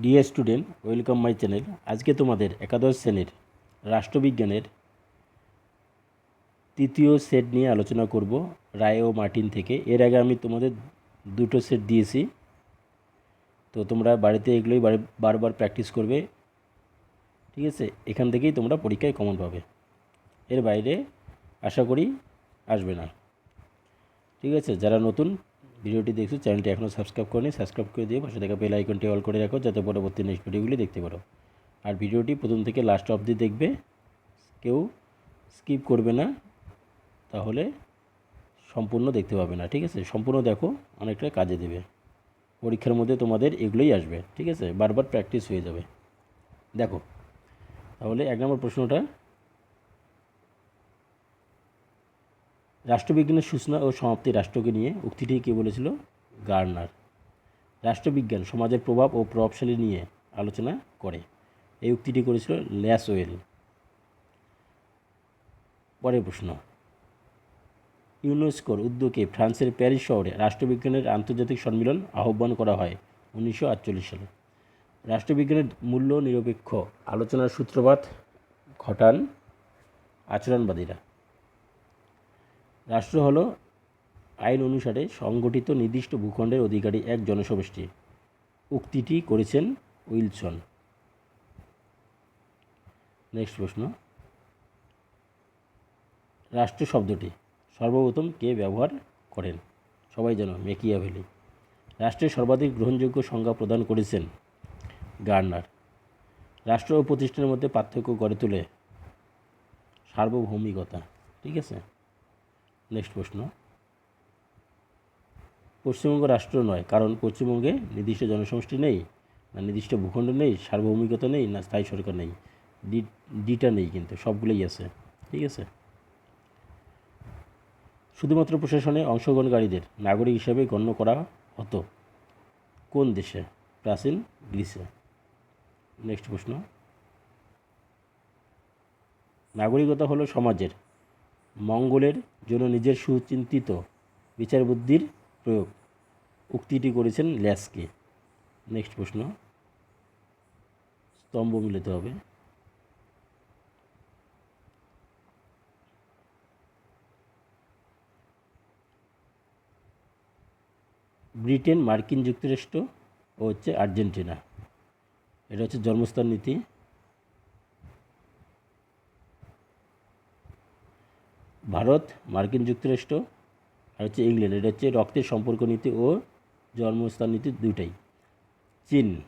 Dear student, welcome my channel. আজকে তোমাদের একাদশ শ্রেণির রাষ্ট্রবিজ্ঞানের তৃতীয় সেট নিয়ে আলোচনা করব রায় ও মার্টিন থেকে। এর আগে আমি তোমাদের দুটো সেট দিয়েছি। তো তোমরা বাড়িতে এগুলোই বারে- বারবার প্র্যাকটিস করবে। ঠিক আছে? এখান থেকেই তোমরা পরীক্ষায় কমন পাবে। এর বাইরে আশা করি আসবে না। ঠিক আছে? যারা নতুন ভিডিওটি দেখছ, চ্যানেলটি এখনও সাবস্ক্রাইব করেনি সাবস্ক্রাইব করে দিয়ে পাশে থাকা বেল আইকনটি অল করে রাখো, যাতে পরবর্তী নেক্সট ভিডিওগুলি দেখতে পারো। আর ভিডিওটি প্রথম থেকে লাস্ট অবধি দেখবে, কেউ স্কিপ করবে না, তাহলে সম্পূর্ণ দেখতে পাবে না, ঠিক আছে? সম্পূর্ণ দেখো, অনেকটা কাজে দেবে। পরীক্ষার মধ্যে তোমাদের এগুলোই আসবে, ঠিক আছে? বারবার প্র্যাকটিস হয়ে যাবে। দেখো, তাহলে এক নম্বর প্রশ্নটা রাষ্ট্রবিজ্ঞানের সূচনা ও সমাপ্তি রাষ্ট্রকে নিয়ে উক্তিটি কে বলেছিল? গার্নার। রাষ্ট্রবিজ্ঞান সমাজের প্রভাব ও প্রভাবশালী নিয়ে আলোচনা করে। এই উক্তিটি করেছিল ল্যাসওয়েল পরের প্রশ্ন। ইউনেস্কোর উদ্যোগে ফ্রান্সের প্যারিস শহরে রাষ্ট্রবিজ্ঞানের আন্তর্জাতিক সম্মেলন আহ্বান করা হয় উনিশশো আটচল্লিশ সালে। রাষ্ট্রবিজ্ঞানের মূল্য নিরপেক্ষ আলোচনার সূত্রপাত ঘটান আচরণবাদীরা। রাষ্ট্র হল আইন অনুসারে সংগঠিত নির্দিষ্ট ভূখণ্ডের অধিকারী এক জনসমষ্টি। উক্তিটি করেছেন উইলসন। নেক্সট প্রশ্ন। রাষ্ট্র শব্দটি সর্বপ্রথম কে ব্যবহার করেন? সবাই জানো মেকিয়াভেলি রাষ্ট্রের সর্বাধিক গ্রহণযোগ্য সংজ্ঞা প্রদান করেছেন গার্নার। রাষ্ট্র ও প্রতিষ্ঠানের মধ্যে পার্থক্য গড়ে তোলে সার্বভৌমিকতা, ঠিক আছে? নেক্সট প্রশ্ন। পশ্চিমবঙ্গ রাষ্ট্র নয়, কারণ পশ্চিমবঙ্গে নির্দিষ্ট জনসমষ্টি নেই, না নির্দিষ্ট ভূখণ্ড নেই, সার্বভৌমিকতা নেই, না স্থায়ী সরকার নেই। ডিটা নেই কিন্তু, সবগুলোই আছে, ঠিক আছে? শুধুমাত্র প্রশাসনে অংশগ্রহণকারীদের নাগরিক হিসাবে গণ্য করা হতো। কোন দেশে? প্রাচীন গ্রিসে। নেক্সট প্রশ্ন। নাগরিকতা হলো সমাজের, মঙ্গলের জন্য নিজের সুচিন্তিত বিচার বুদ্ধির প্রয়োগ। উক্তিটি করেছেন ল্যাসকে। নেক্সট প্রশ্ন। স্তম্ভ মিলাতে হবে। ব্রিটেন মার্কিন যুক্তরাষ্ট্র ও হচ্ছে আর্জেন্টিনা। এটা হচ্ছে জন্মস্থান নীতি। ভারত, মার্কিন যুক্তরাষ্ট্র আর হচ্ছে ইংল্যান্ড। এটা হচ্ছে রক্তের সম্পর্ক নীতি ও জন্মস্থান নীতি দুইটাই। চীন,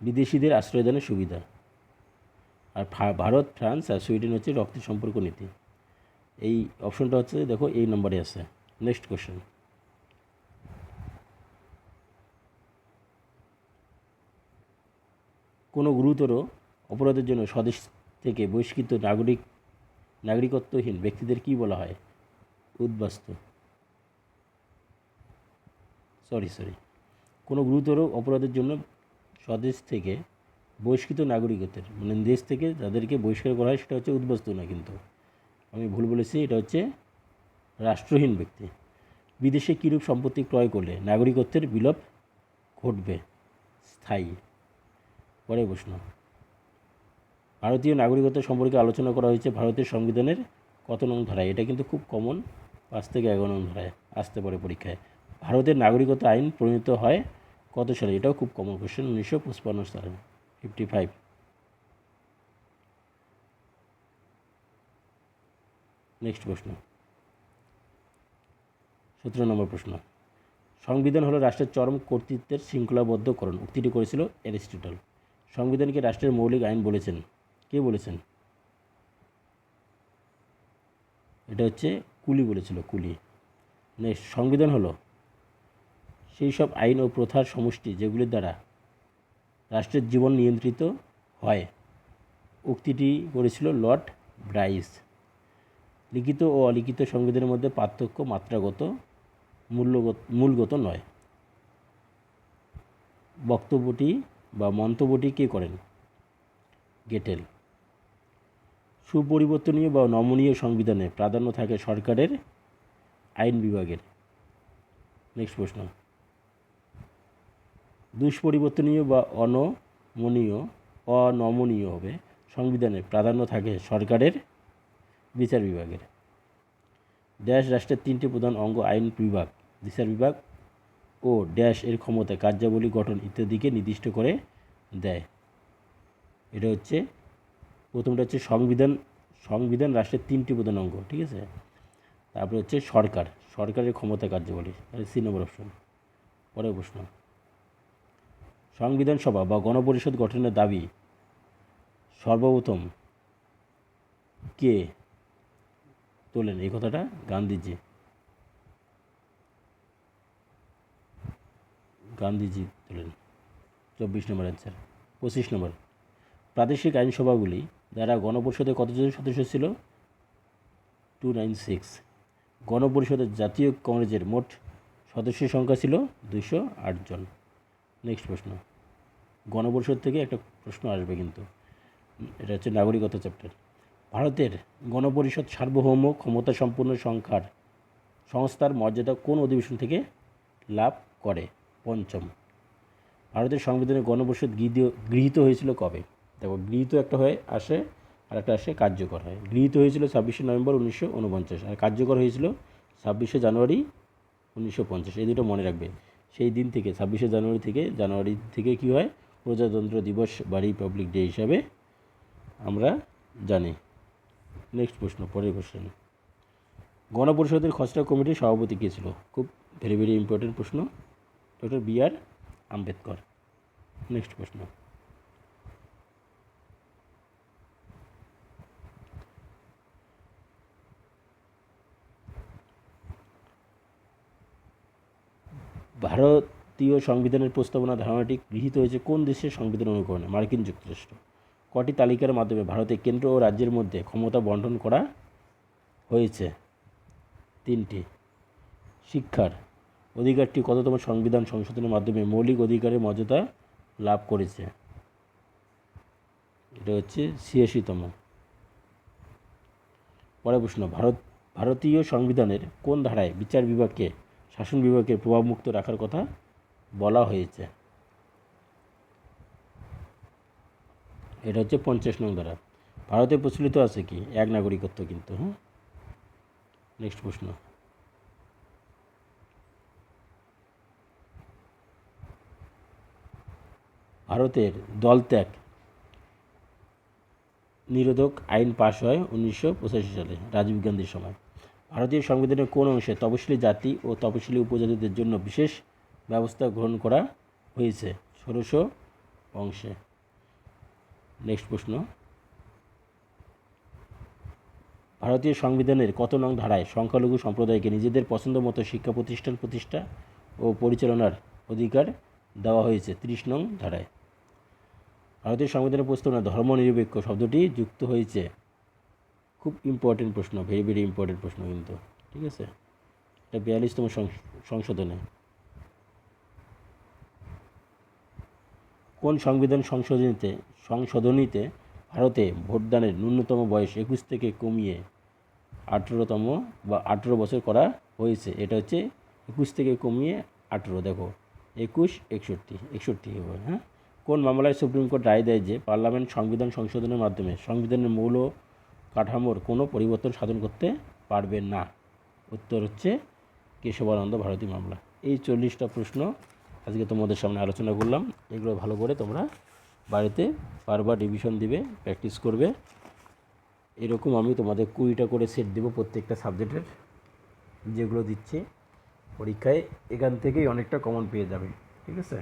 বিদেশিদের আশ্রয়দানের সুবিধা। আর ভারত, ফ্রান্স আর সুইডেন হচ্ছে রক্তের সম্পর্ক নীতি। এই অপশনটা হচ্ছে, দেখো, এই নম্বরে আছে। নেক্সট কোশ্চেন কোনো গুরুতর অপরাধের জন্য স্বদেশ থেকে বহিষ্কৃত নাগরিক নাগরিকত্বহীন, ব্যক্তিদের কি বলা হয়? উদ্বাস্তু। সরি সরি কোনো গুরুতর অপরাধের জন্য স্বদেশ থেকে বহিষ্কৃত নাগরিকত্বের মানে দেশ থেকে যাদেরকে বহিষ্কার করা হয়, সেটা হচ্ছে উদ্বাস্তু না কিন্তু। আমি ভুল বলেছি, এটা হচ্ছে রাষ্ট্রহীন ব্যক্তি। বিদেশে কীরূপ সম্পত্তি ক্রয় করলে নাগরিকত্বের বিলোপ ঘটবে? স্থায়ী। পরে প্রশ্ন। ভারতীয় নাগরিকত্ব সম্পর্কে আলোচনা করা হয়েছে ভারতের সংবিধানের কত নং ধারায়। এটা কিন্তু খুব কমন পাঁচ থেকে এগারো নং ধারায় আসতে পারে পরীক্ষায়। ভারতের নাগরিকত্ব আইন প্রণীত হয় কত সালে? এটাও খুব কমন কোশ্চেন উনিশশো পঁচপান্ন সালে ফিফটি ফাইভ নেক্সট প্রশ্ন। সতেরো নম্বর প্রশ্ন। সংবিধান হলো রাষ্ট্রের চরম কর্তৃত্বের শৃঙ্খলাবদ্ধকরণ। উক্তিটি করেছিল অ্যারিস্টটল। সংবিধানকে রাষ্ট্রের মৌলিক আইন বলেছেন। কে বলেছেন? এটা হচ্ছে কুলি বলেছিল, কুলি। নেক্সট সংবিধান হলো। সেই সব আইন ও প্রথার সমষ্টি যেগুলির দ্বারা রাষ্ট্রের জীবন নিয়ন্ত্রিত হয়, উক্তিটি করেছিল লর্ড ব্রাইস। লিখিত ও অলিখিত সংবিধানের মধ্যে পার্থক্য মাত্রাগত, মূল্যগত, মূলগত নয়। বক্তব্যটি বা মন্তব্যটি কে করেন? গেটেল। সুপরিবর্তনীয় বা নমনীয় সংবিধানে প্রাধান্য থাকে সরকারের আইন বিভাগের। নেক্সট প্রশ্ন। দুষ্পরিবর্তনীয় বা অনমনীয় অনমনীয় হবে সংবিধানে প্রাধান্য থাকে সরকারের বিচার বিভাগের। ড্যাশ রাষ্ট্রের তিনটি প্রধান অঙ্গ আইন বিভাগ, বিচার বিভাগ ও ড্যাশ এর ক্ষমতা কার্যাবলী গঠন ইত্যাদিকে নির্দিষ্ট করে দেয়। এটা হচ্ছে প্রথমটা হচ্ছে সংবিধান সংবিধান রাষ্ট্রের তিনটি প্রধান অঙ্গ, ঠিক আছে? তারপরে হচ্ছে সরকার, সরকারের ক্ষমতা কার্যাবলী সি নম্বর অপশন। পরের প্রশ্ন। সংবিধান সভা বা গণপরিষদ গঠনের দাবি সর্বপ্রথম কে তোলেন? এই কথাটা গান্ধীজি। গান্ধীজি তোলেন। চব্বিশ নম্বর অ্যান্সার পঁচিশ নম্বর। প্রাদেশিক আইনসভাগুলি দ্বারা গণপরিষদে কতজন সদস্য ছিল? টু নাইন সিক্স গণপরিষদের জাতীয় কংগ্রেসের মোট সদস্যের সংখ্যা ছিল দুইশো জন। নেক্সট প্রশ্ন। গণপরিষদ থেকে একটা প্রশ্ন আসবে কিন্তু। এটা হচ্ছে নাগরিকতা চ্যাপ্টার ভারতের গণপরিষদ সার্বভৌম ক্ষমতা সম্পন্ন সংখ্যার সংস্থার মর্যাদা কোন অধিবেশন থেকে লাভ করে? পঞ্চম। ভারতের সংবিধানে গণপরিষদ গৃহীত হয়েছিল কবে? দেখো গৃহীত একটা হয়ে আসে, আর একটা আসে কার্যকর হয়। গৃহীত হয়েছিল ছাব্বিশে নভেম্বর উনিশশো উনপঞ্চাশ, আর কার্যকর হয়েছিল ছাব্বিশে জানুয়ারি উনিশশো পঞ্চাশ। এই দুটো মনে রাখবে। সেই দিন থেকে, ছাব্বিশে জানুয়ারি থেকে জানুয়ারি থেকে কী হয়? প্রজাতন্ত্র দিবস বা রিপাবলিক ডে হিসাবে আমরা জানি। নেক্সট প্রশ্ন, পরের কোশ্চেন গণপরিষদের খসড়া কমিটির সভাপতি কে ছিল? খুব ভেরি ভেরি ইম্পর্টেন্ট প্রশ্ন। Doctor B R Ambedkar. Next প্রশ্ন। ভারতীয় সংবিধানের প্রস্তাবনা ধারণাটি গৃহীত হয়েছে কোন দেশের সংবিধান অনুকরণে? মার্কিন যুক্তরাষ্ট্র। কটি তালিকার মাধ্যমে ভারতে কেন্দ্র ও রাজ্যের মধ্যে ক্ষমতা বন্টন করা হয়েছে? তিনটি। শিক্ষার অধিকারটি কততম সংবিধান সংশোধনের মাধ্যমে মৌলিক অধিকারের মর্যাদা লাভ করেছে? এটা হচ্ছে ছিয়াশিতম। পরে প্রশ্ন, ভারত ভারতীয় সংবিধানের কোন ধারায় বিচার বিভাগকে শাসন বিভাগকে প্রভাবমুক্ত রাখার কথা বলা হয়েছে। এটা হচ্ছে পঞ্চাশ নং ধারা ভারতে প্রচলিত আছে কি? এক নাগরিকত্ব কিন্তু হ্যাঁ? নেক্সট প্রশ্ন। ভারতের দলত্যাগ নিরোধক আইন পাশ হয় উনিশশো পঁচাশি সালে, রাজীব গান্ধীর সময়। ভারতীয় সংবিধানের কোন অংশে তপশিলি জাতি ও তপশিলি উপজাতিদের জন্য বিশেষ ব্যবস্থা গ্রহণ করা হয়েছে? ষোলোশো অংশে। নেক্সট প্রশ্ন। ভারতীয় সংবিধানের কত নং ধারায় সংখ্যালঘু সম্প্রদায়কে নিজেদের পছন্দ মতো শিক্ষা প্রতিষ্ঠান, প্রতিষ্ঠা ও পরিচালনার অধিকার দেওয়া হয়েছে? ত্রিশ নং ধারায়। ভারতীয় সংবিধানের প্রস্তাবনা ধর্মনিরপেক্ষ শব্দটি যুক্ত হয়েছে। খুব ইম্পর্টেন্ট প্রশ্ন ভেরি ভেরি ইম্পর্টেন্ট প্রশ্ন কিন্তু, ঠিক আছে? এটা বিয়াল্লিশতম সংশোধনে। কোন সংবিধান সংশোধনীতে সংশোধনীতে ভারতে ভোটদানের ন্যূনতম বয়স একুশ থেকে কমিয়ে আঠেরোতম বা আঠেরো বছর করা হয়েছে, এটা হচ্ছে একুশ থেকে কমিয়ে আঠেরো, দেখো, একুশ, একষট্টি একষট্টি হ্যাঁ? কোন মামলায় সুপ্রিম কোর্ট রায় দেয় যে পার্লামেন্ট সংবিধান সংশোধনের মাধ্যমে, সংবিধানের মৌল কাঠামোর কোনো পরিবর্তন সাধন করতে পারবে না। উত্তর হচ্ছে কেশবানন্দ ভারতী মামলা। এই চল্লিশটা প্রশ্ন আজকে তোমাদের সামনে আলোচনা করলাম। এগুলো ভালো করে তোমরা বাড়িতে বারবার রিভিশন দিবে প্র্যাকটিস করবে। এরকম আমি তোমাদের কুড়িটা করে সেট দেবো প্রত্যেকটা সাবজেক্টের যেগুলো দিচ্ছে পরীক্ষায় এখান থেকেই অনেকটা কমন পেয়ে যাবে, ঠিক আছে?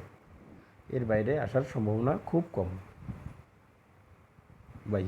এর বাইরে আসার সম্ভাবনা খুব কম। বাই